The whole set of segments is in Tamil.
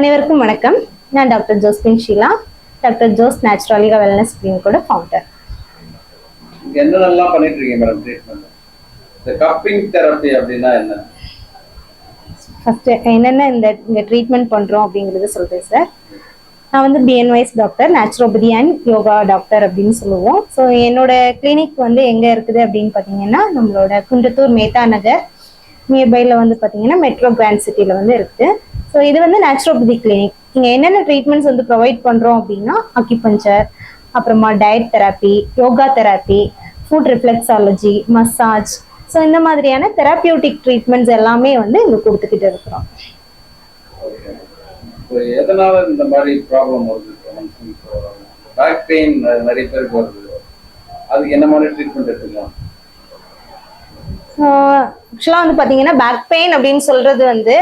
அனைவருக்கும் வணக்கம். நான் doctor Josephine Sheela doctor Jose Naturalica wellness கிளினிக்கோட founder என்னென்னலாம் பண்ணிட்டு இருக்கீங்க மேடம் ட்ரீட்மெண்ட் இந்த கப்பிங் தெரப்பி அப்படின்னா என்ன? ஃபர்ஸ்ட் என்னென்ன இந்த இங்கே ட்ரீட்மெண்ட் பண்ணுறோம் அப்படிங்கிறத சொல்கிறேன் சார் நான் வந்து BNYS doctor naturopathy and yoga doctor அப்படின்னு சொல்லுவோம். ஸோ என்னோட கிளினிக் வந்து எங்கே இருக்குது அப்படின்னு பார்த்தீங்கன்னா நம்மளோட குன்றத்தூர் மேத்தா நகர் நியர்பைல வந்து பார்த்தீங்கன்னா மெட்ரோ கிராண்ட் சிட்டியில் வந்து இருக்குது ஸோ இது வந்து நேச்சுரோபதி கிளினிக் இங்கே என்னென்ன ட்ரீட்மெண்ட்ஸ் வந்து ப்ரொவைட் பண்ணுறோம் அப்படின்னா அக்கிபஞ்சர் அப்புறமா diet therapy yoga therapy food reflexology massage so இந்த மாதிரியான தெராப்பியூட்டிக் ட்ரீட்மெண்ட்ஸ் எல்லாமே வந்து இங்கே கொடுத்துக்கிட்டு இருக்கிறோம். எதனால இந்த மாதிரி ப்ராப்ளம் வருது? பேக் பெயின் நிறைய பேருக்கு வருது. அதுக்கு என்ன மாதிரி ட்ரீட்மெண்ட் எடுத்துக்கலாம்? ஆக்சுவலாக வந்து பார்த்தீங்கன்னா பேக் பெயின் அப்படின்னு சொல்கிறது வந்து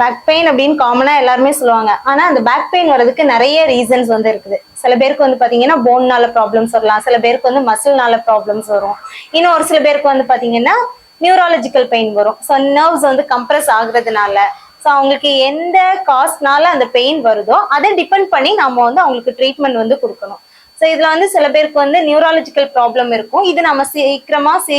பேக் பெயின் அப்படின்னு காமனாக எல்லாருமே சொல்லுவாங்க. ஆனால் அந்த பேக் பெயின் வர்றதுக்கு நிறைய ரீசன்ஸ் வந்து இருக்குது. சில பேருக்கு வந்து பார்த்தீங்கன்னா போன்னால ப்ராப்ளம்ஸ் வரலாம். சில பேருக்கு வந்து மசில்னால ப்ராப்ளம்ஸ் வரும். இன்னும் ஒரு சில பேருக்கு வந்து பார்த்தீங்கன்னா நியூராலஜிக்கல் பெயின் வரும். ஸோ நர்வ்ஸ் வந்து கம்ப்ரஸ் ஆகுறதுனால ஸோ அவங்களுக்கு எந்த காஸ்ட்னால அந்த பெயின் வருதோ அதை டிபெண்ட் பண்ணி நம்ம வந்து அவங்களுக்கு ட்ரீட்மெண்ட் வந்து கொடுக்கணும். ஸோ இதில் வந்து சில பேருக்கு வந்து நியூராலஜிக்கல் ப்ராப்ளம் இருக்கும். இது நம்ம சீக்கிரமாக சீ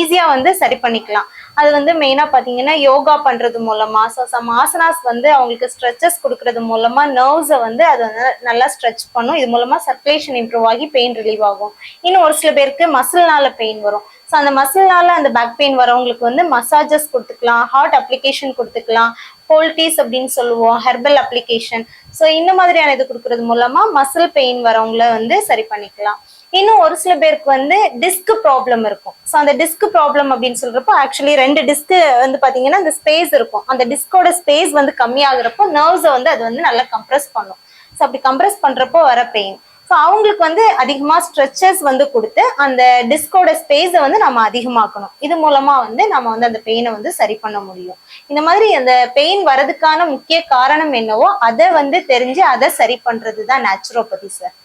ஈஸியாக வந்து சரி பண்ணிக்கலாம். அது வந்து மெயினாக பார்த்தீங்கன்னா யோகா பண்ணுறது மூலமாக ஸோ சம் ஆசனாஸ் வந்து அவங்களுக்கு ஸ்ட்ரெச்சஸ் கொடுக்கறது மூலமாக நர்வ்ஸை வந்து அது வந்து நல்லா ஸ்ட்ரெச் பண்ணும். இது மூலமாக சர்க்குலேஷன் இம்ப்ரூவ் ஆகி பெயின் ரிலீவ் ஆகும். இன்னும் ஒரு சில பேருக்கு மசில்னால பெயின் வரும். ஸோ அந்த மசில்னால அந்த பேக் பெயின் வரவங்களுக்கு வந்து மசாஜஸ் கொடுத்துக்கலாம் ஹார்ட் அப்ளிகேஷன் கொடுத்துக்கலாம் போல்டீஸ் அப்படின்னு சொல்லுவோம் ஹெர்பல் அப்ளிகேஷன் ஸோ இந்த மாதிரியான இது கொடுக்கறது மூலமாக மசில் பெயின் வரவங்கள வந்து சரி பண்ணிக்கலாம். இன்னும் ஒரு சில பேருக்கு வந்து டிஸ்க் ப்ராப்ளம் இருக்கும். ஸோ அந்த டிஸ்க் ப்ராப்ளம் அப்படின்னு சொல்றப்போ ஆக்சுவலி ரெண்டு டிஸ்க் வந்து பாத்தீங்கன்னா அந்த ஸ்பேஸ் இருக்கும். அந்த டிஸ்கோட ஸ்பேஸ் வந்து கம்மியாகிறப்போ நர்வ்ஸை வந்து அது வந்து நல்லா கம்ப்ரஸ் பண்ணும். ஸோ அப்படி கம்ப்ரஸ் பண்றப்போ வர பெயின் ஸோ அவங்களுக்கு வந்து அதிகமா ஸ்ட்ரெச்சஸ் வந்து கொடுத்து அந்த டிஸ்கோட ஸ்பேஸை வந்து நம்ம அதிகமாக்கணும். இது மூலமா வந்து நம்ம வந்து அந்த பெயினை வந்து சரி பண்ண முடியும். இந்த மாதிரி அந்த பெயின் வரதுக்கான முக்கிய காரணம் என்னவோ அதை வந்து தெரிஞ்சு அதை சரி பண்றது தான் நேச்சுரோபதி சார்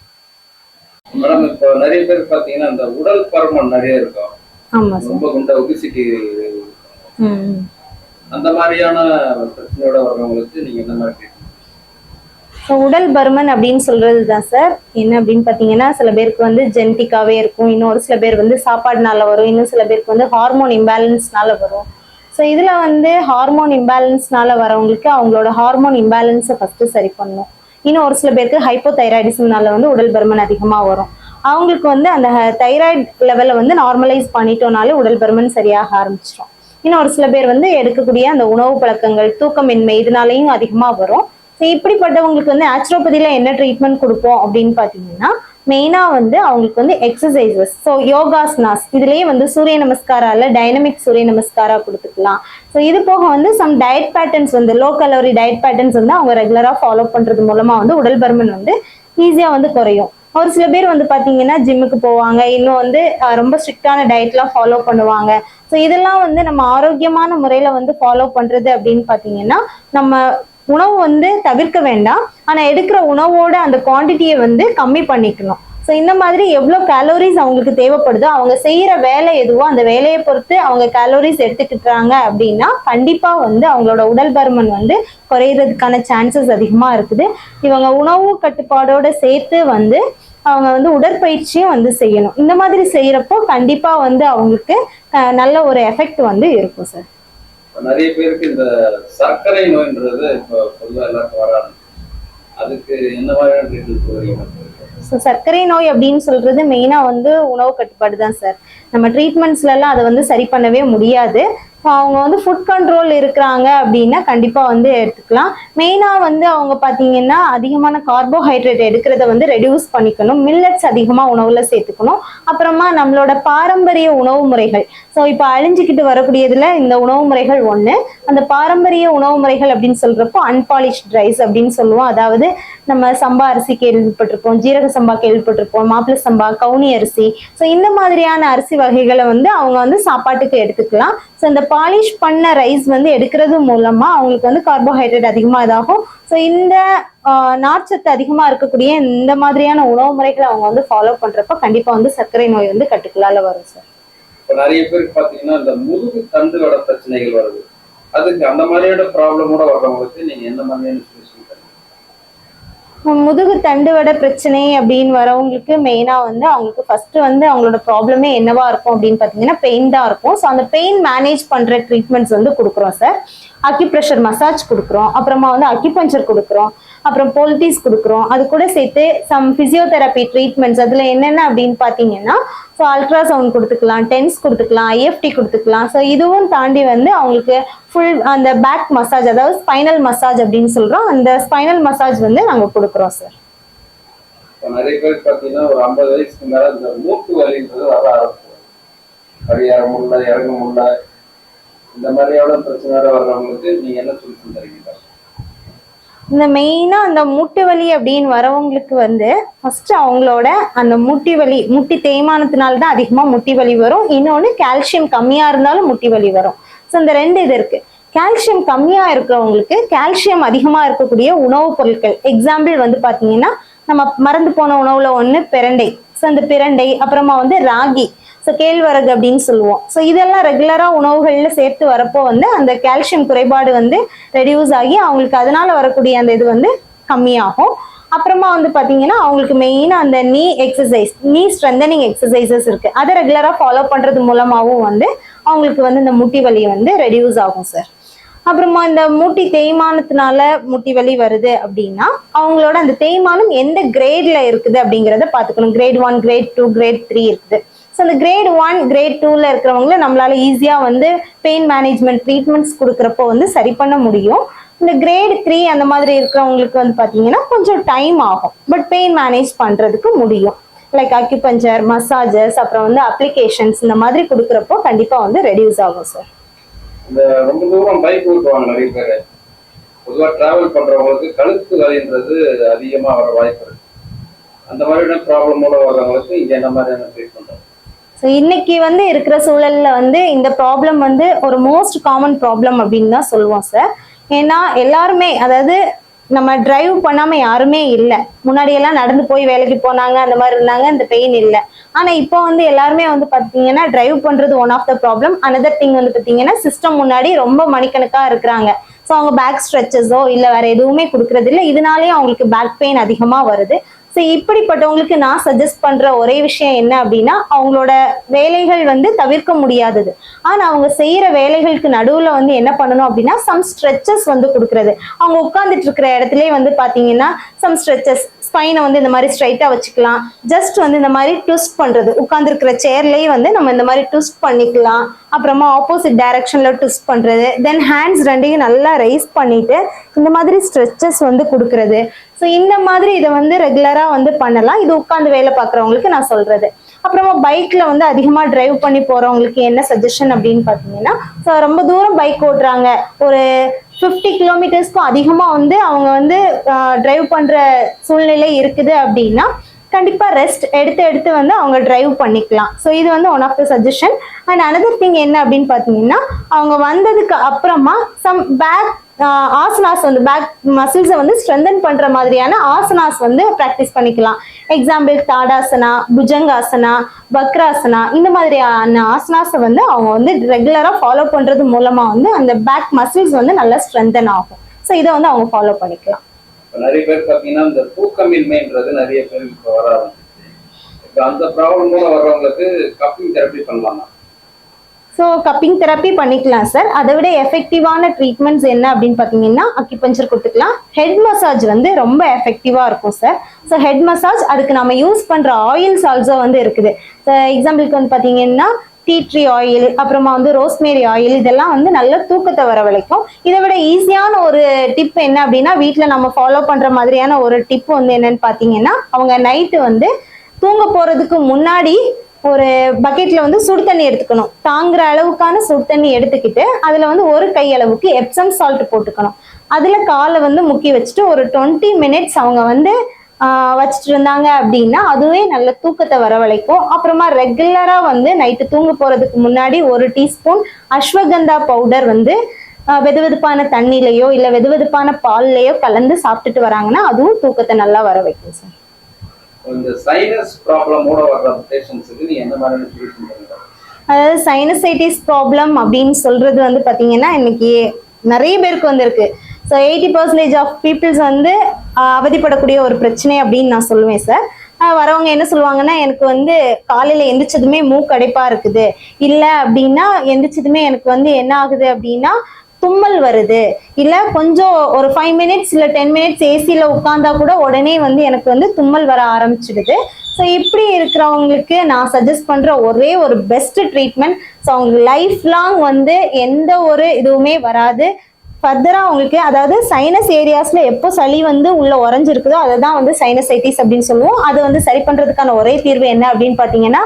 மேடம் இப்போ நிறைய பேர் பார்த்தீங்கன்னா இந்த உடல் பருமன் நிறைய இருக்கும். ஆமா சார் ரொம்ப குண்ட ஒபிசிட்டி அந்த மாதிரியான பிரச்சனையோட வர்றவங்களுக்கு நீங்க என்ன மாதிரி உடல் பருமன் அப்படின்னு சொல்றது தான் சார் என்ன அப்படின்னு பார்த்தீங்கன்னா சில பேருக்கு வந்து ஜெனட்டிக்காவே இருக்கும். இன்னும் ஒரு சில பேர் வந்து சாப்பாடுனால வரும். இன்னும் சில பேருக்கு வந்து ஹார்மோன் இம்பேலன்ஸ்னால வரும். ஸோ இதில் வந்து ஹார்மோன் இம்பேலன்ஸ்னால வரவங்களுக்கு அவங்களோட ஹார்மோன் இம்பேலன்ஸை ஃபஸ்ட்டு சரி பண்ணணும். இன்னும் ஒரு சில பேருக்கு ஹைப்போதைராய்டிசம்னால வந்து உடல் பருமன் அதிகமாக வரும். அவங்களுக்கு வந்து அந்த தைராய்டு லெவலை வந்து நார்மலைஸ் பண்ணிட்டோம்னாலே உடல் பருமன் சரியாக ஆரம்பிச்சிடும் இன்னும் ஒரு சில பேர் வந்து எடுக்கக்கூடிய அந்த உணவு பழக்கங்கள் தூக்கமின்மை இதனாலையும் அதிகமாக வரும். ஸோ இப்படிப்பட்டவங்களுக்கு வந்து ஆச்சுரோபதியில் என்ன ட்ரீட்மெண்ட் கொடுப்போம் அப்படின்னு பார்த்தீங்கன்னா மெயினாக வந்து அவங்களுக்கு வந்து எக்ஸசைசஸ் ஸோ யோகாஸ்னாஸ் இதுலேயே வந்து சூரிய நமஸ்காரால டைனமிக் சூரிய நமஸ்காரா கொடுத்துக்கலாம். ஸோ இது போக வந்து சம் டயட் பேட்டர்ன்ஸ் வந்து லோ கலோரி டயட் பேட்டர்ன்ஸ் வந்து அவங்க ரெகுலராக ஃபாலோ பண்ணுறது மூலமாக வந்து உடல் பருமன் வந்து ஈஸியாக வந்து குறையும். ஒரு சில பேர் வந்து பார்த்தீங்கன்னா ஜிம்முக்கு போவாங்க இன்னும் வந்து ரொம்ப ஸ்ட்ரிக்டான டயட்லாம் ஃபாலோ பண்ணுவாங்க. ஸோ இதெல்லாம் வந்து நம்ம ஆரோக்கியமான முறையில் வந்து ஃபாலோ பண்ணுறது அப்படின்னு பார்த்தீங்கன்னா நம்ம உணவு வந்து தவிர்க்க வேண்டாம். ஆனால் எடுக்கிற உணவோட அந்த குவாண்டிட்டியை வந்து கம்மி பண்ணிக்கணும். ஸோ இந்த மாதிரி எவ்வளோ கேலோரிஸ் அவங்களுக்கு தேவைப்படுதோ அவங்க செய்கிற வேலை எதுவோ அந்த வேலையை பொறுத்து அவங்க கேலோரிஸ் எடுத்துக்கிட்டாங்க அப்படின்னா கண்டிப்பாக வந்து அவங்களோட உடல் பருமன் வந்து குறையிறதுக்கான சான்சஸ் அதிகமாக இருக்குது. இவங்க உணவு கட்டுப்பாடோடு சேர்த்து வந்து அவங்க வந்து உடற்பயிற்சியும் வந்து செய்யணும். இந்த மாதிரி செய்யறப்போ கண்டிப்பாக வந்து அவங்களுக்கு நல்ல ஒரு எஃபெக்ட் வந்து இருக்கும் சார் நிறைய பேருக்கு இந்த சர்க்கரை நோய்ன்றது இப்போ பொதுவாக எல்லாருக்கும் வராது. அதுக்கு என்ன மாதிரியான ட்ரீட்மெண்ட் போகிறீங்க ஸோ சர்க்கரை நோய் அப்படின்னு சொல்றது மெயினாக வந்து உணவு கட்டுப்பாடு தான் சார் நம்ம ட்ரீட்மெண்ட்ஸ்லலாம் அதை வந்து சரி பண்ணவே முடியாது. அவங்க வந்து ஃபுட் கண்ட்ரோல் இருக்கிறாங்க அப்படின்னா கண்டிப்பா வந்து எடுத்துக்கலாம். மெயினா வந்து அவங்க பாத்தீங்கன்னா அதிகமான கார்போஹைட்ரேட் எடுக்கிறத வந்து ரெடியூஸ் பண்ணிக்கணும். மில்லட்ஸ் அதிகமா உணவுல சேர்த்துக்கணும். அப்புறமா நம்மளோட பாரம்பரிய உணவு முறைகள். ஸோ இப்போ அழிஞ்சுக்கிட்டு வரக்கூடியதுல இந்த உணவு முறைகள் ஒன்று அந்த பாரம்பரிய உணவு முறைகள் அப்படின்னு சொல்றப்போ அன்பாலிஷ்ட் ரைஸ் அப்படின்னு சொல்லுவோம். அதாவது நம்ம சம்பா அரிசி கேள்விப்பட்டிருப்போம். ஜீரக சம்பா கேள்விப்பட்டிருப்போம். மாப்பிள்ளை சம்பா கவுனி அரிசி. ஸோ இந்த மாதிரியான அரிசி வகைகளை வந்து அவங்க வந்து சாப்பாட்டுக்கு எடுத்துக்கலாம். ஸோ இந்த பாலிஷ் பண்ண ரைஸ் வந்து எடுக்கிறது மூலமா அவங்களுக்கு வந்து கார்போஹைட்ரேட் அதிகமாக இதாகும். ஸோ இந்த நார்ச்சத்து அதிகமாக இருக்கக்கூடிய இந்த மாதிரியான உணவு முறைகளை அவங்க வந்து ஃபாலோ பண்றப்ப கண்டிப்பா வந்து சர்க்கரை நோய் வந்து கட்டுக்குள்ளால வரும் சார் இப்போ நிறைய பேருக்கு பார்த்தீங்கன்னா இந்த முதுகு தண்டுகளோட பிரச்சனைகள் வருது. அதுக்கு அந்த மாதிரியான ப்ராப்ளமோட வர்றவங்களுக்கு நீங்க என்ன மாதிரியான முதுகு தண்டுவட பிரச்சனை அப்படின்னு வரவங்களுக்கு மெயினாக வந்து அவங்களுக்கு ஃபர்ஸ்ட் வந்து அவங்களோட ப்ராப்ளமே என்னவா இருக்கும் அப்படின்னு பார்த்தீங்கன்னா பெயின் தான் இருக்கும். ஸோ அந்த பெயின் மேனேஜ் பண்ணுற ட்ரீட்மெண்ட்ஸ் வந்து கொடுக்குறோம் சார் அக்யூப்ரெஷர் மசாஜ் கொடுக்குறோம். அப்புறமா வந்து அக்யூபஞ்சர் கொடுக்குறோம். அப்புறம் போல்டிஸ் கொடுக்குறோம். அது கூட சேர்த்து சம் ஃபிசியோதெரப்பி ட்ரீட்மெண்ட்ஸ் அதில் என்னென்ன அப்படின்னு பார்த்தீங்கன்னா ஸோ அல்ட்ராசவுண்ட் கொடுத்துக்கலாம் டென்ஸ் கொடுத்துக்கலாம் ஐஎஃப்டி கொடுத்துக்கலாம். ஸோ இதுவும் தாண்டி வந்து அவங்களுக்கு ஃபுல் அந்த பேக் மசாஜ் அதாவது ஸ்பைனல் மசாஜ் அப்படின்னு சொல்கிறோம் அந்த ஸ்பைனல் மசாஜ் வந்து நாங்கள் கொடுக்குறோம் சார் நிறைய பேர் பார்த்தீங்கன்னா ஒரு ஐம்பது வயசுக்கு மேலே இந்த மூட்டு வலின்றது வர ஆரம்பிச்சிடும். அது ஏற முடியல இறங்க முடியல இந்த மாதிரியான பிரச்சனை வர்றவங்களுக்கு நீங்க என்ன சொல்லிட்டு தருவீங்க இந்த மெயினாக அந்த முட்டு வலி அப்படின்னு வரவங்களுக்கு வந்து ஃபர்ஸ்ட் அவங்களோட அந்த முட்டி வலி முட்டி தேய்மானத்தினால தான் அதிகமாக முட்டி வலி வரும். இன்னொன்று கால்சியம் கம்மியாக இருந்தாலும் முட்டி வலி வரும். ஸோ இந்த ரெண்டு இது இருக்கு. கால்சியம் கம்மியாக இருக்கிறவங்களுக்கு கால்சியம் அதிகமாக இருக்கக்கூடிய உணவுப் பொருட்கள். எக்ஸாம்பிள் வந்து பார்த்தீங்கன்னா நம்ம மறந்து போன உணவுல ஒன்று பிரண்டை. ஸோ அந்த பிரண்டை அப்புறமா வந்து ராகி. ஸோ கேழ்வரகு அப்படின்னு சொல்லுவோம். ஸோ இதெல்லாம் ரெகுலராக உணவுகளில் சேர்த்து வரப்போ வந்து அந்த கால்சியம் குறைபாடு வந்து ரெடியூஸ் ஆகி அவங்களுக்கு அதனால வரக்கூடிய அந்த இது வந்து கம்மியாகும். அப்புறமா வந்து பார்த்தீங்கன்னா அவங்களுக்கு மெயினாக அந்த நீ எக்ஸசைஸ் நீ ஸ்ட்ரென்தனிங் எக்ஸசைசஸ் இருக்கு. அதை ரெகுலராக ஃபாலோ பண்ணுறது மூலமாகவும் வந்து அவங்களுக்கு வந்து இந்த முட்டி வலி வந்து ரெடியூஸ் ஆகும் சார் அப்புறமா இந்த மூட்டி தேய்மானத்தினால முட்டி வலி வருது அப்படின்னா அவங்களோட அந்த தேய்மானம் எந்த கிரேட்ல இருக்குது அப்படிங்கிறத பார்த்துக்கணும். Grade one grade two grade three இருக்குது. ஸோ இந்த கிரேட் ஒன் கிரேட் டூவில் இருக்கிறவங்கள நம்மளால ஈஸியாக வந்து பெயின் மேனேஜ்மெண்ட் ட்ரீட்மெண்ட்ஸ் கொடுக்குறப்போ வந்து சரி பண்ண முடியும். இந்த கிரேட் த்ரீ அந்த மாதிரி இருக்கிறவங்களுக்கு வந்து பார்த்தீங்கன்னா கொஞ்சம் டைம் ஆகும். பட் பெயின் மேனேஜ் பண்ணுறதுக்கு முடியும். லைக் அக்யூபஞ்சர் மசாஜஸ் அப்புறம் வந்து அப்ளிகேஷன்ஸ் இந்த மாதிரி கொடுக்குறப்போ கண்டிப்பாக வந்து ரெடியூஸ் ஆகும் சார் இந்த ரொம்ப தூரம் பைக் ஓட்டுவாங்க நிறைய பேர். பொதுவாக டிராவல் பண்றவங்களுக்கு கழுத்து வலின்றது அதிகமா வர வாய்ப்பு இருக்கு. அந்த மாதிரியான ப்ராப்ளமோட வர்றவங்களுக்கு இங்க என்ன மாதிரியான ட்ரீட்மெண்ட் ஸோ இன்னைக்கு வந்து இருக்கிற சூழல்ல வந்து இந்த ப்ராப்ளம் வந்து ஒரு மோஸ்ட் காமன் ப்ராப்ளம் அப்படின்னு தான் சொல்லுவோம் சார் ஏன்னா எல்லாருமே அதாவது நம்ம டிரைவ் பண்ணாம யாருமே இல்லை. முன்னாடியெல்லாம் நடந்து போய் வேலைக்கு போனாங்க அந்த மாதிரி இருந்தாங்க இந்த பெயின் இல்லை. ஆனா இப்போ வந்து எல்லாருமே வந்து பாத்தீங்கன்னா டிரைவ் பண்றது one of the problem another thing வந்து பாத்தீங்கன்னா சிஸ்டம் முன்னாடி ரொம்ப மணிக்கணக்கா இருக்கிறாங்க. ஸோ அவங்க பேக் ஸ்ட்ரெச்சஸோ இல்லை வேற எதுவுமே கொடுக்கறது இல்லை. இதனாலேயே அவங்களுக்கு பேக் பெயின் அதிகமா வருது. ஸோ இப்படிப்பட்டவங்களுக்கு நான் சஜஸ்ட் பண்ற ஒரே விஷயம் என்ன அப்படின்னா அவங்களோட வேலைகள் வந்து தவிர்க்க முடியாதது. ஆனா அவங்க செய்யற வேலைகளுக்கு நடுவுல வந்து என்ன பண்ணணும் அப்படின்னா சம் ஸ்ட்ரெச்சஸ் வந்து கொடுக்கறது. அவங்க உட்கார்ந்துட்டு இருக்கிற இடத்துலயே வந்து பாத்தீங்கன்னா சம் ஸ்ட்ரெச்சஸ் ஸ்பைனை வந்து இந்த மாதிரி ஸ்ட்ரைட்டாக வச்சுக்கலாம். ஜஸ்ட் வந்து இந்த மாதிரி ட்விஸ்ட் பண்ணுறது உட்காந்துருக்கிற சேர்லேயே வந்து நம்ம இந்த மாதிரி ட்விஸ்ட் பண்ணிக்கலாம். அப்புறமா ஆப்போசிட் டைரக்ஷனில் ட்விஸ்ட் பண்ணுறது தென் ஹேண்ட்ஸ் ரெண்டையும் நல்லா ரைஸ் பண்ணிவிட்டு இந்த மாதிரி ஸ்ட்ரெச்சஸ் வந்து கொடுக்கறது. ஸோ இந்த மாதிரி இதை வந்து ரெகுலராக வந்து பண்ணலாம். இது உட்காந்து வேலை பார்க்குறவங்களுக்கு நான் சொல்றது. அப்புறமா பைக்ல வந்து அதிகமாக டிரைவ் பண்ணி போறவங்களுக்கு என்ன சஜஷன் அப்படின்னு பார்த்தீங்கன்னா ஸோ ரொம்ப தூரம் பைக் ஓட்டுறாங்க. ஒரு ஃபிஃப்டி கிலோமீட்டர்ஸ்க்கும் அதிகமாக வந்து அவங்க வந்து டிரைவ் பண்ணுற சூழ்நிலை இருக்குது அப்படின்னா கண்டிப்பாக ரெஸ்ட் எடுத்து எடுத்து வந்து அவங்க டிரைவ் பண்ணிக்கலாம். ஸோ இது வந்து one of the suggestion and another thing என்ன அப்படின்னு பார்த்தீங்கன்னா அவங்க வந்ததுக்கு அப்புறமா சம் பேக் ஆசனாஸ் வந்து பேக் மசில்ஸை வந்து ஸ்ட்ரென்தன் பண்ற மாதிரியான ஆசனாஸ் வந்து ப்ராக்டிஸ் பண்ணிக்கலாம். எக்ஸாம்பிள் தாடாசனா புஜங்காசனா வக்ராசனா இந்த மாதிரியான ஆசனாஸை வந்து அவங்க வந்து ரெகுலரா ஃபாலோ பண்றது மூலமா வந்து அந்த பேக் மசில்ஸ் வந்து நல்லா ஸ்ட்ரென்தன் ஆகும். ஸோ இதை வந்து அவங்க ஃபாலோ பண்ணிக்கலாம். நிறைய பேர் பார்த்தீங்கன்னா இந்த தூக்கமின்மைன்றது நிறைய பேர் இப்போ வர ஆரம்பிச்சிச்சு இப்போ அந்த ப்ராப்ளம் ப்ராப்ளமோட வர்றவங்களுக்கு கப்பிங் தெரப்பி பண்ணலாம் ஸோ கப்பிங் தெரப்பி பண்ணிக்கலாம் சார் அதை விட எஃபெக்டிவான ட்ரீட்மெண்ட்ஸ் என்ன அப்படின்னு பார்த்தீங்கன்னா அக்கிபஞ்சர் கொடுத்துக்கலாம். ஹெட் மசாஜ் வந்து ரொம்ப எஃபெக்டிவாக இருக்கும் சார் ஸோ ஹெட் மசாஜ் அதுக்கு நம்ம யூஸ் பண்ணுற ஆயில்ஸ் ஆல்சோ வந்து இருக்குது. எக்ஸாம்பிளுக்கு வந்து பார்த்தீங்கன்னா டீ ட்ரீ ஆயில் அப்புறமா வந்து ரோஸ்மேரி ஆயில் இதெல்லாம் வந்து நல்ல தூக்கத்தை வரவழைக்கும். இதை விட ஈஸியான ஒரு டிப் என்ன அப்படின்னா வீட்டில் நம்ம ஃபாலோ பண்ணுற மாதிரியான ஒரு டிப் வந்து என்னன்னு பார்த்தீங்கன்னா அவங்க நைட்டு வந்து தூங்க போகிறதுக்கு முன்னாடி ஒரு பக்கெட்ல வந்து சுடு தண்ணி எடுத்துக்கணும். தாங்குற அளவுக்கான சுடு தண்ணி எடுத்துக்கிட்டு அதுல வந்து ஒரு கை அளவுக்கு எப்சம் சால்ட் போட்டுக்கணும். அதுல காலை வந்து முக்கி வச்சுட்டு ஒரு டுவெண்ட்டி மினிட்ஸ் அவங்க வந்து வச்சுட்டு இருந்தாங்க அப்படின்னா அதுவே நல்ல தூக்கத்தை வரவழைக்கும். அப்புறமா ரெகுலரா வந்து நைட்டு தூங்க போறதுக்கு முன்னாடி ஒரு டீஸ்பூன் அஸ்வகந்தா பவுடர் வந்து வெதுவெதுப்பான தண்ணிலையோ இல்ல வெதுவெதுப்பான பால்லையோ கலந்து சாப்பிட்டுட்டு வராங்கன்னா அதுவும் தூக்கத்தை நல்லா வர வைக்கும் சார். இந்த சைனஸ் ப்ராப்ளமோட வர்ற பேஷண்ட்ஸுக்கு நீ என்ன மாதிரியான சொல்யூஷன் பண்ணுற அதாவது சைனசைட்டிஸ் ப்ராப்ளம் அப்படின்னு சொல்றது வந்து பாத்தீங்கன்னா இன்னைக்கு நிறைய பேருக்கு வந்திருக்கு. So eighty percentage of peoples வந்து அவதிப்படக்கூடிய ஒரு பிரச்சனை அப்படின்னு நான் சொல்லுவேன் சார் வரவங்க என்ன சொல்லுவாங்கன்னா எனக்கு வந்து காலையில எந்திரிச்சதுமே மூக்கடைப்பா இருக்குது. இல்லை அப்படின்னா எந்திரிச்சதுமே எனக்கு வந்து என்ன ஆகுது அப்படின்னா தும்மல் வருது. இல்ல கொஞ்சம் ஒரு ஃபைவ் மினிட்ஸ் இல்ல டென் மினிட்ஸ் ஏசியில் உட்கார்ந்தா கூட உடனே வந்து எனக்கு வந்து தும்மல் வர ஆரம்பிச்சிடுது. ஸோ இப்படி இருக்கிறவங்களுக்கு நான் சஜஸ்ட் பண்ற ஒரே ஒரு பெஸ்ட் ட்ரீட்மெண்ட் ஸோ அவங்க லைஃப் லாங் வந்து எந்த ஒரு இதுவுமே வராது. ஃபர்தரா அவங்களுக்கு அதாவது சைனஸ் ஏரியாஸ்ல எப்போ சளி வந்து உள்ள உறைஞ்சிருக்குதோ அதை தான் வந்து சைனசைட்டிஸ் அப்படின்னு சொல்லுவோம். அது வந்து சரி பண்றதுக்கான ஒரே தீர்வு என்ன அப்படின்னு பாத்தீங்கன்னா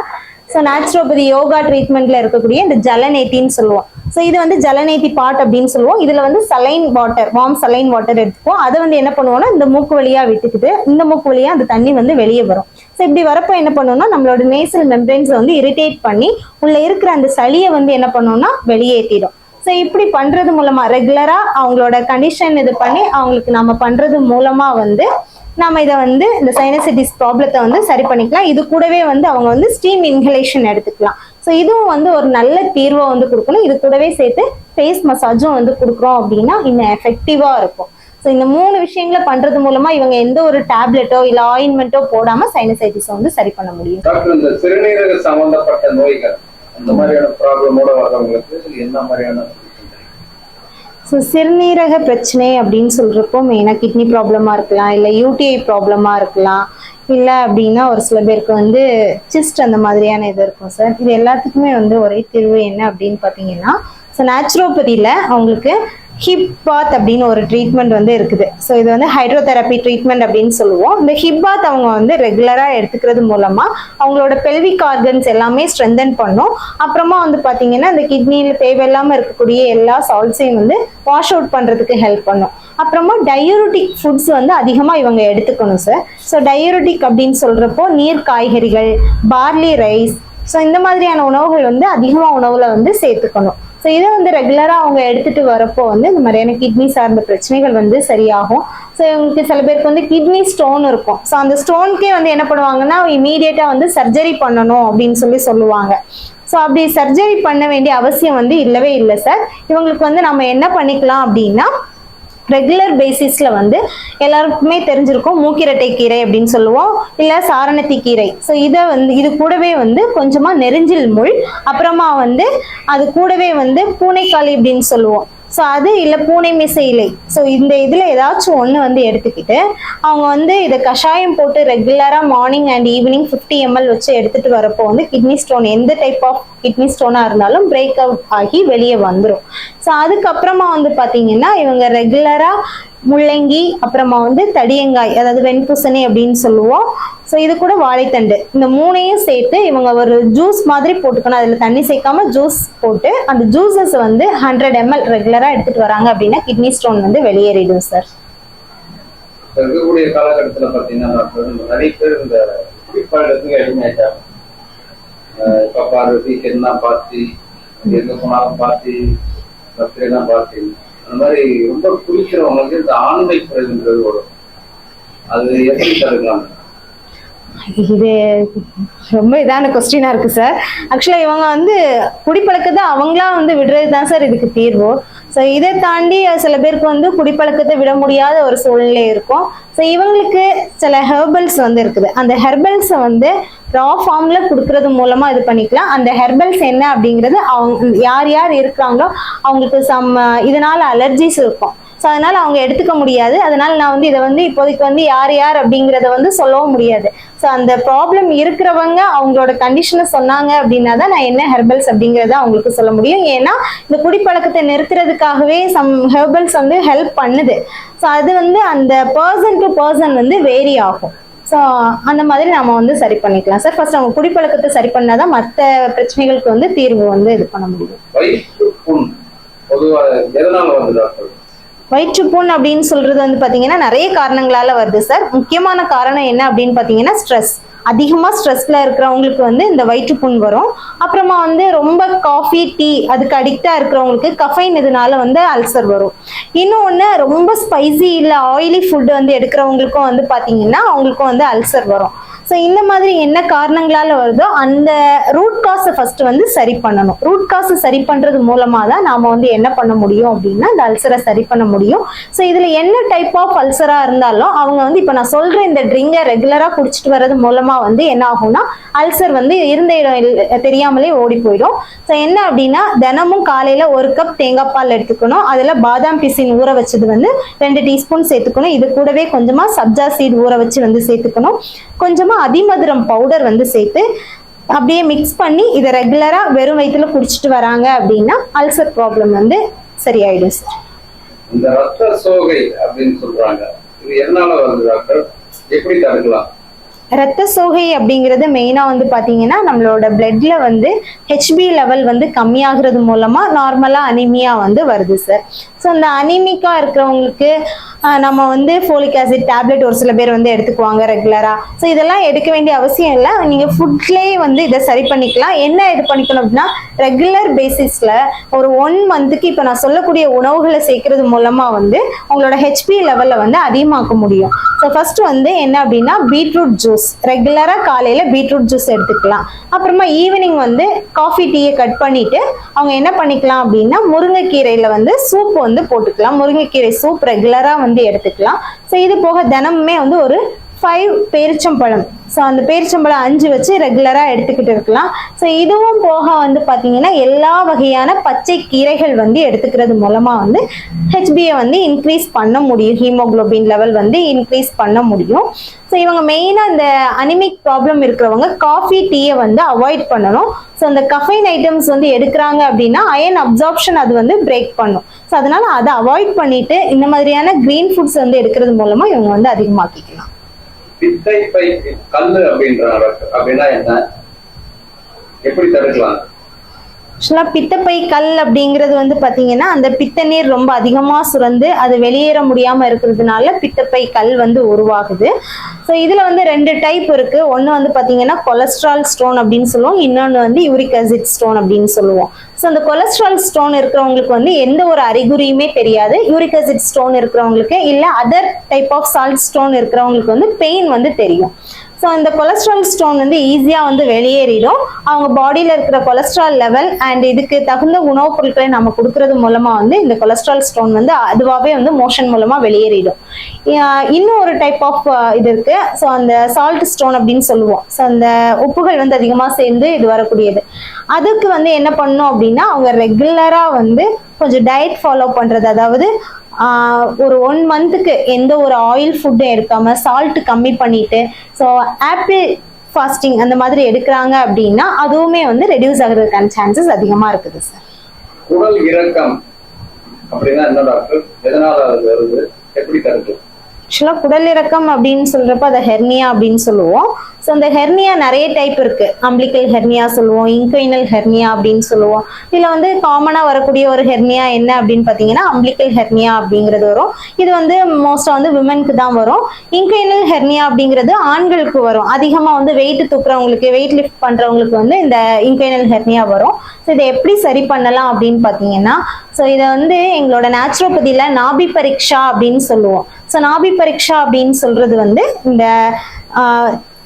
ஸோ நேச்சுரோபதி யோகா ட்ரீட்மெண்ட்ல இருக்கக்கூடிய இந்த ஜலநேத்தின்னு சொல்லுவோம். ஸோ இது வந்து ஜலநேத்தி பாட் அப்படின்னு சொல்லுவோம். இதுல வந்து saline water warm saline water எடுத்துப்போம் அதை வந்து என்ன பண்ணுவோம்னா இந்த மூக்கு வழியா விட்டுக்குது இந்த மூக்கு வழியா அந்த தண்ணி வந்து வெளியே வரும். ஸோ இப்படி வரப்போ என்ன பண்ணுவோம்னா நம்மளோட நேசல் மெம்பரன்ஸை வந்து இரிட்டேட் பண்ணி உள்ள இருக்கிற அந்த சளியை வந்து என்ன பண்ணுவோம்னா வெளியேற்றிடும் ஸோ இப்படி பண்றது மூலமா ரெகுலரா அவங்களோட கண்டிஷன் இது பண்ணி அவங்களுக்கு நம்ம பண்றது மூலமா வந்து நம்ம இதை வந்து இந்த சைனசிட்டிஸ் ப்ராப்ளத்தை வந்து சரி பண்ணிக்கலாம். இது கூடவே வந்து அவங்க வந்து ஸ்டீம் இன்ஹலேஷன் எடுத்துக்கலாம். ஸோ இதுவும் வந்து ஒரு நல்ல தீர்வை வந்து கொடுக்கணும். இது கூடவே சேர்த்து ஃபேஸ் மசாஜும் வந்து கொடுக்குறோம் அப்படின்னா இன்னும் எஃபெக்டிவாக இருக்கும். ஸோ இந்த மூணு விஷயங்களை பண்றது மூலமா இவங்க எந்த ஒரு டேப்லெட்டோ இல்லை ஆயின்மெண்ட்டோ போடாம சைனசைட்டிஸ் வந்து சரி பண்ண முடியும். டாக்டர் இந்த சிறுநீரக சம்பந்தப்பட்ட நோய்கள் அந்த மாதிரியான ப்ராப்ளமோட வரவங்களுக்கு என்ன மாதிரியான? ஸோ சிறுநீரக பிரச்சனை அப்படின்னு சொல்கிறப்போ மெயினாக கிட்னி ப்ராப்ளமாக இருக்கலாம் இல்லை யூடிஐ ப்ராப்ளமாக இருக்கலாம் இல்லை அப்படின்னா ஒரு சில பேருக்கு வந்து சிஸ்ட் அந்த மாதிரியான இது இருக்கும் சார் இது எல்லாத்துக்குமே வந்து ஒரே தீர்வு என்ன அப்படின்னு பார்த்தீங்கன்னா ஸோ நேச்சுரோபதியில் அவங்களுக்கு ஹிப் பாத் அப்படின்னு ஒரு ட்ரீட்மெண்ட் வந்து இருக்குது. ஸோ இது வந்து ஹைட்ரோதெரப்பி ட்ரீட்மெண்ட் அப்படின்னு சொல்லுவோம். இந்த ஹிப் பாத் அவங்க வந்து ரெகுலராக எடுத்துக்கிறது மூலமா அவங்களோட பெல்விக் ஆர்கன்ஸ் எல்லாமே ஸ்ட்ரென்தன் பண்ணும். அப்புறமா வந்து பார்த்தீங்கன்னா இந்த கிட்னியில் தேவையில்லாமல் இருக்கக்கூடிய எல்லா சால்ட்ஸையும் வந்து வாஷ் அவுட் பண்ணுறதுக்கு ஹெல்ப் பண்ணும். அப்புறமா டயூரிட்டிக் ஃபுட்ஸ் வந்து அதிகமாக இவங்க எடுத்துக்கணும் சார் ஸோ டயூரிட்டிக் அப்படின்னு சொல்கிறப்போ நீர் காய்கறிகள் பார்லி ரைஸ் ஸோ இந்த மாதிரியான உணவுகள் வந்து அதிகமாக உணவில் வந்து சேர்த்துக்கணும். ஸோ இதை வந்து ரெகுலராக அவங்க எடுத்துட்டு வரப்போ வந்து இந்த மாதிரியான கிட்னி சார்ந்த பிரச்சனைகள் வந்து சரியாகும். ஸோ இவங்களுக்கு சில பேருக்கு வந்து கிட்னி ஸ்டோன் இருக்கும். ஸோ அந்த ஸ்டோனுக்கே வந்து என்ன பண்ணுவாங்கன்னா இமீடியட்டாக வந்து சர்ஜரி பண்ணணும் அப்படின்னு சொல்லி சொல்லுவாங்க. ஸோ அப்படி சர்ஜரி பண்ண வேண்டிய அவசியம் வந்து இல்லவே இல்லை சார் இவங்களுக்கு வந்து நம்ம என்ன பண்ணிக்கலாம் அப்படின்னா ரெகுலர் பேசிஸ்ல வந்து எல்லாருக்குமே தெரிஞ்சிருக்கும் மூக்கிரட்டை கீரை அப்படின்னு சொல்லுவோம் இல்ல சாரணத்தி கீரை. ஸோ இதை வந்து இது கூடவே வந்து கொஞ்சமா நெரிஞ்சில் முள் அப்புறமா வந்து அது கூடவே வந்து பூனைக்காளி அப்படின்னு சொல்லுவோம். ஸோ அது இல்லை பூனை மிசை இலை. ஸோ இந்த இதில் ஏதாச்சும் ஒன்று வந்து எடுத்துக்கிட்டு அவங்க வந்து இதை கஷாயம் போட்டு ரெகுலராக morning and evening fifty ml வச்சு எடுத்துகிட்டு வரப்போ வந்து கிட்னி ஸ்டோன் எந்த டைப் ஆஃப் கிட்னி ஸ்டோனாக இருந்தாலும் பிரேக் அவுட் ஆகி வெளியே வந்துடும் ஸோ அதுக்கப்புறமா வந்து பார்த்தீங்கன்னா இவங்க ரெகுலராக முள்ளங்கி அப்புறமா வந்து தடியங்காய் அதாவது வெண்பூசணி அப்படின்னு சொல்லுவோம். ஸோ இது கூட வாழைத்தண்டு. இந்த மூணையும் சேர்த்து இவங்க ஒரு ஜூஸ் மாதிரி போட்டுக்கணும். அதில் தண்ணி சேர்க்காம ஜூஸ் போட்டு அந்த ஜூஸஸ் வந்து ஹண்ட்ரட் எம்எல் ரெகுலராக எடுத்துட்டு வராங்க அப்படின்னா கிட்னி ஸ்டோன் வந்து வெளியேறிடும் சார் இருக்கக்கூடிய காலகட்டத்தில் பார்த்தீங்கன்னா நிறைய பேர் இந்த குடிப்பழக்கத்துக்கு அடிமையாயிட்டாங்க இப்போ பார்வதி என்ன பார்த்தி எங்கே போனாலும் பார்த்தி பர்த்டே தான் பார்ட்டி அந்த மாதிரி ரொம்ப குளிக்கிறவங்களுக்கு இந்த ஆண்மை குறைவுன்றது வரும் அது எப்படி தடுக்கலாம் இது ரொம்ப இதான கொஸ்டினா இருக்கு சார் ஆக்சுவலா இவங்க வந்து குடிப்பழக்கத்தை அவங்களா வந்து விடுறது தான் சார் இதுக்கு தீர்வு. ஸோ இதை தாண்டி சில பேருக்கு வந்து குடிப்பழக்கத்தை விட முடியாத ஒரு சூழ்நிலை இருக்கும். ஸோ இவங்களுக்கு சில ஹெர்பல்ஸ் வந்து இருக்குது. அந்த ஹெர்பல்ஸை வந்து ரா ஃபார்ம்ல கொடுக்கறது மூலமா இது பண்ணிக்கலாம். அந்த ஹெர்பல்ஸ் என்ன அப்படிங்கிறது அவங்க யார் யார் இருக்கிறாங்களோ அவங்களுக்கு சம் இதனால அலர்ஜிஸ் இருக்கும். ஸோ அதனால அவங்க எடுத்துக்க முடியாது. அதனால நான் வந்து இதை வந்து இப்போதைக்கு வந்து யார் யார் அப்படிங்கிறத வந்து சொல்லவும் முடியாது. ஸோ அந்த ப்ராப்ளம் இருக்கிறவங்க அவங்களோட கண்டிஷனை சொன்னாங்க அப்படின்னா தான் நான் என்ன ஹெர்பல்ஸ் அப்படிங்கிறத அவங்களுக்கு சொல்ல முடியும். ஏன்னா இந்த குடிப்பழக்கத்தை நிறுத்துறதுக்காகவே சம் ஹெர்பல்ஸ் வந்து ஹெல்ப் பண்ணுது. ஸோ அது வந்து அந்த பர்சன் டு பர்சன் வந்து வேரி ஆகும். ஸோ அந்த மாதிரி நம்ம வந்து சரி பண்ணிக்கலாம். சார் ஃபர்ஸ்ட் அவங்க குடிப்பழக்கத்தை சரி பண்ணாதான் மற்ற பிரச்சனைகளுக்கு வந்து தீர்வு வந்து இது பண்ண முடியும். வயிற்றுப்புண் அப்படின்னு சொல்றது வந்து பாத்தீங்கன்னா நிறைய காரணங்களால வருது சார் முக்கியமான காரணம் என்ன அப்படின்னு பாத்தீங்கன்னா ஸ்ட்ரெஸ் அதிகமா ஸ்ட்ரெஸ்ல இருக்கிறவங்களுக்கு வந்து இந்த வயிற்றுப்புண் வரும். அப்புறமா வந்து ரொம்ப காஃபி டீ அதுக்கு அடிக்டா இருக்கிறவங்களுக்கு கஃபைன் இதனால வந்து அல்சர் வரும். இன்னொன்று ரொம்ப ஸ்பைசி இல்லை ஆயிலி ஃபுட் வந்து எடுக்கிறவங்களுக்கும் வந்து பாத்தீங்கன்னா அவங்களுக்கும் வந்து அல்சர் வரும். ஸோ இந்த மாதிரி என்ன காரணங்களால வருதோ அந்த ரூட் காஸை ஃபர்ஸ்ட் வந்து சரி பண்ணணும். ரூட் காஸை சரி பண்றது மூலமா தான் நாம வந்து என்ன பண்ண முடியும் அப்படின்னா இந்த அல்சரை சரி பண்ண முடியும். ஸோ இதுல என்ன டைப் ஆஃப் அல்சரா இருந்தாலும் அவங்க வந்து இப்போ நான் சொல்ற இந்த ட்ரிங்கை ரெகுலரா குடிச்சிட்டு வர்றது மூலமா வந்து என்ன ஆகும்னா அல்சர் வந்து இருந்த இடம் தெரியாமலே ஓடி போயிடும். ஸோ என்ன அப்படின்னா தினமும் காலையில ஒரு கப் தேங்காய் பால் எடுத்துக்கணும். அதில் பாதாம் பிசின் ஊற வச்சது வந்து ரெண்டு டீஸ்பூன் சேர்த்துக்கணும். இது கூடவே கொஞ்சமா சப்ஜா சீட் ஊற வச்சு வந்து சேர்த்துக்கணும். கொஞ்சமா அதிமதுரம் பவுடர் வந்து சேர்த்து அப்படியே மிக்ஸ் பண்ணி இதை ரெகுலரா வெறும் வயிற்றுல குடிச்சிட்டு வராங்க அப்படின்னா அல்சர் ப்ராப்ளம் வந்து சரியாயிடும் சார் இந்த ரத்த சோகை அப்படின்னு சொல்றாங்க. இது எதனால வருது டாக்டர் எப்படி தடுக்கலாம்? ரத்த சோகை அப்படிங்கிறது மெயினாக வந்து பார்த்தீங்கன்னா நம்மளோட பிளட்ல வந்து ஹெச்பி லெவல் வந்து கம்மியாகிறது மூலமாக நார்மலாக அனிமியா வந்து வருது சார் ஸோ அந்த அனிமிக்கா இருக்கிறவங்களுக்கு நம்ம வந்து ஃபோலிக் ஆசிட் டேப்லெட் ஒரு சில பேர் வந்து எடுத்துக்குவாங்க ரெகுலராக ஸோ இதெல்லாம் எடுக்க வேண்டிய அவசியம் இல்லை. நீங்கள் ஃபுட்லேயே வந்து இதை சரி பண்ணிக்கலாம். என்ன இது பண்ணிக்கணும் அப்படின்னா ரெகுலர் பேசிஸில் ஒரு ஒன் மந்த்துக்கு இப்போ நான் சொல்லக்கூடிய உணவுகளை சேர்க்கறது மூலமாக வந்து உங்களோட ஹெச்பி லெவலில் வந்து அதிகமாக்க முடியும். ஸோ ஃபர்ஸ்ட் வந்து என்ன அப்படின்னா பீட்ரூட் ஜூஸ் ரெகுலராக காலையில் பீட்ரூட் ஜூஸ் எடுத்துக்கலாம். அப்புறமா ஈவினிங் வந்து காஃபி டீயை கட் பண்ணிட்டு அவங்க என்ன பண்ணிக்கலாம் அப்படின்னா முருங்கைக்கீரையில வந்து சூப் வந்து போட்டுக்கலாம். முருங்கைக்கீரை சூப் ரெகுலராக வந்து எடுத்துக்கலாம். ஸோ இது போக தினமுமே வந்து ஒரு ஃபைவ் பேரிச்சம்பழம் ஸோ அந்த பேரிச்சம்பழம் அஞ்சு வச்சு ரெகுலராக எடுத்துக்கிட்டு இருக்கலாம். ஸோ இதுவும் போக வந்து பார்த்தீங்கன்னா எல்லா வகையான பச்சை கீரைகள் வந்து எடுத்துக்கிறது மூலமாக வந்து ஹெச்பியை வந்து இன்க்ரீஸ் பண்ண முடியும். ஹீமோகுளோபின் லெவல் வந்து இன்க்ரீஸ் பண்ண முடியும். ஸோ இவங்க மெயினாக இந்த அனிமிக் ப்ராப்ளம் இருக்கிறவங்க காஃபி டீயை வந்து அவாய்ட் பண்ணணும். ஸோ அந்த கஃபைன் ஐட்டம்ஸ் வந்து எடுக்கிறாங்க அப்படின்னா அயன் அப்சார்ப்ஷன் அது வந்து பிரேக் பண்ணும். ஸோ அதனால அதை அவாய்ட் பண்ணிட்டு இந்த மாதிரியான க்ரீன் ஃபுட்ஸ் வந்து எடுக்கிறது மூலமாக இவங்க வந்து அதிகமாக்கிக்கலாம். பித்தை பை கல்லு அப்படின்ற அப்படின்னா என்ன? எப்படி தடுக்கலாம்? ஆக்சுவலாக பித்தப்பை கல் அப்படிங்கிறது வந்து பார்த்தீங்கன்னா அந்த பித்த நீர் ரொம்ப அதிகமாக சுரந்து அது வெளியேற முடியாமல் இருக்கிறதுனால பித்தப்பை கல் வந்து உருவாகுது. ஸோ இதில் வந்து ரெண்டு டைப் இருக்குது ஒன்று வந்து பார்த்தீங்கன்னா கொலஸ்ட்ரால் ஸ்டோன் அப்படின்னு சொல்லுவோம். இன்னொன்று வந்து யூரிக் அசிட் ஸ்டோன் அப்படின்னு சொல்லுவோம். ஸோ அந்த கொலஸ்ட்ரால் ஸ்டோன் இருக்கிறவங்களுக்கு வந்து எந்த ஒரு அறிகுறியுமே தெரியாது. யூரிக் அசிட் ஸ்டோன் இருக்கிறவங்களுக்கு இல்லை other type of salt stone இருக்கிறவங்களுக்கு வந்து பெயின் வந்து தெரியும். ஸோ இந்த கொலஸ்ட்ரால் ஸ்டோன் வந்து ஈஸியாக வந்து வெளியேறிடும். அவங்க பாடியில் இருக்கிற கொலஸ்ட்ரால் லெவல் அண்ட் இதுக்கு தகுந்த உணவுப் பொருட்களை நம்ம கொடுக்கறது மூலமாக வந்து இந்த கொலஸ்ட்ரால் ஸ்டோன் வந்து அதுவாகவே வந்து மோஷன் மூலமாக வெளியேறிடும். இன்னும் ஒரு டைப் ஆஃப் இது இருக்கு. ஸோ அந்த சால்ட் ஸ்டோன் அப்படின்னு சொல்லுவோம். ஸோ அந்த உப்புகள் வந்து அதிகமாக சேர்ந்து இது வரக்கூடியது. அதுக்கு வந்து என்ன பண்ணும் அப்படின்னா அவங்க ரெகுலராக வந்து கொஞ்சம் டயட் ஃபாலோ பண்ணுறது அதாவது ஒரு ஒன் மந்த்துக்கு எந்த ஒரு ஆயில் ஃபுட்டும் எடுக்காம சால்ட் கம்மி பண்ணிட்டு ஸோ ஆப்பிள் ஃபாஸ்டிங் அந்த மாதிரி எடுக்கிறாங்க அப்படின்னா அதுவுமே வந்து ரெடியூஸ் ஆகிறதுக்கான சான்சஸ் அதிகமாக இருக்குது சார் குடல் இறக்கம் அப்படின்னா என்ன டாக்டர் எதனால அது வருது? எப்படி தடுக்கலாம் ஆக்சுவலாக குடலிறக்கம் அப்படின்னு சொல்றப்ப அதை ஹெர்னியா அப்படின்னு சொல்லுவோம். ஸோ அந்த ஹெர்னியா நிறைய டைப் இருக்கு. அம்பிளிக்கல் ஹெர்னியா சொல்லுவோம் இன்குயினல் ஹெர்னியா அப்படின்னு சொல்லுவோம். இதில் வந்து காமனாக வரக்கூடிய ஒரு ஹெர்னியா என்ன அப்படின்னு பார்த்தீங்கன்னா அம்பிளிக்கல் ஹெர்னியா அப்படிங்கிறது வரும். இது வந்து மோஸ்ட்டாக வந்து விமனுக்கு தான் வரும். இன்குயினல் ஹெர்னியா அப்படிங்கிறது ஆண்களுக்கு வரும். அதிகமாக வந்து வெயிட் தூக்குறவங்களுக்கு வெயிட் லிஃப்ட் பண்ணுறவங்களுக்கு வந்து இந்த இன்குயினல் ஹெர்னியா வரும். ஸோ இதை எப்படி சரி பண்ணலாம் அப்படின்னு பார்த்தீங்கன்னா ஸோ இதை வந்து எங்களோட நேச்சுரோபதியில் நாபி பரீட்சா அப்படின்னு சொல்லுவோம். ஸோ நாபி பரீட்சா அப்படின்னு சொல்றது வந்து இந்த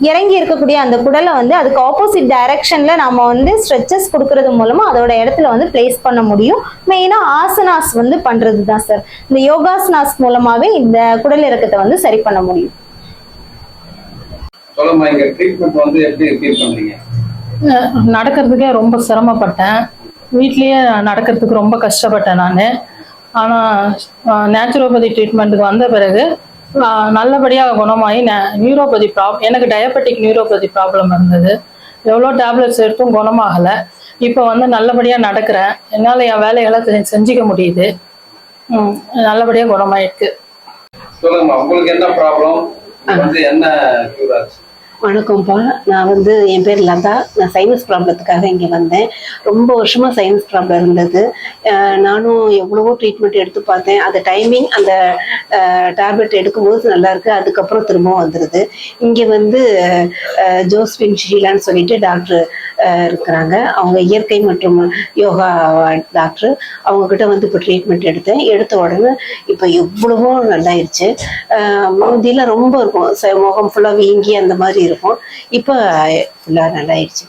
இறங்கி இருக்கக்கூடிய அந்த குடலை வந்து அதுக்கு ஆப்போசிட் டைரக்ஷன்ல நம்ம வந்து ஸ்ட்ரெச்சஸ் கொடுக்கறது மூலமா அதோட இடத்துல வந்து பிளேஸ் பண்ண முடியும். மெயினா ஆசனாஸ் வந்து பண்றது தான் சார் இந்த யோகாசனாஸ் மூலமாவே இந்த குடல் இறக்கத்தை வந்து சரி பண்ண முடியும். சொல்லுமா இங்க ட்ரீட்மெண்ட் வந்து எப்படி ஃபீல் பண்றீங்க? அஹ் நடக்கிறதுக்கே ரொம்ப சிரமப்பட்டேன். வீட்லேயே நடக்கிறதுக்கு ரொம்ப கஷ்டப்பட்டேன் நான். ஆனால் நேச்சுரோபதி ட்ரீட்மெண்ட்டுக்கு வந்த பிறகு நல்லபடியாக குணமாகி நியூரோபதி ப்ராப் எனக்கு டயபெட்டிக் நியூரோபதி ப்ராப்ளம் இருந்தது. எவ்வளோ டேப்லெட்ஸ் எடுத்தும் குணமாகலை. இப்போ வந்து நல்லபடியாக நடக்கிறேன். என்னால் என் வேலைகளை செ- செஞ்சுக்க முடியுது. நல்லபடியாக குணமாயிருக்கு. சொல்லுங்கம்மா உங்களுக்கு என்ன ப்ராப்ளம் வந்து என்ன வணக்கம்ப்பா. நான் வந்து என் பேர் லதா. நான் சைனஸ் ப்ராப்ளத்துக்காக இங்கே வந்தேன். ரொம்ப வருஷமாக சைனஸ் ப்ராப்ளம் இருந்தது. நானும் எவ்வளவோ ட்ரீட்மெண்ட் எடுத்து பார்த்தேன். அந்த டைமிங் அந்த டேப்லெட் எடுக்கும்போது நல்லாயிருக்கு அதுக்கப்புறம் திரும்பவும் வந்துடுது இங்கே வந்து ஜோஸ்பின் ஷீலான்னு சொல்லிட்டு டாக்டர் இருக்கிறாங்க. அவங்க இயற்கை மற்றும் யோகா டாக்டர் அவங்கக்கிட்ட வந்து இப்போ ட்ரீட்மெண்ட் எடுத்தேன். எடுத்த உடனே இப்போ எவ்வளவோ நல்லாயிருச்சு. முந்தியெல்லாம் ரொம்ப இருக்கும். ச- முகம் ஃபுல்லாக வீங்கி அந்த மாதிரி இருக்கும். இப்போ ஃபுல்லாக நல்லா ஆயிடுச்சு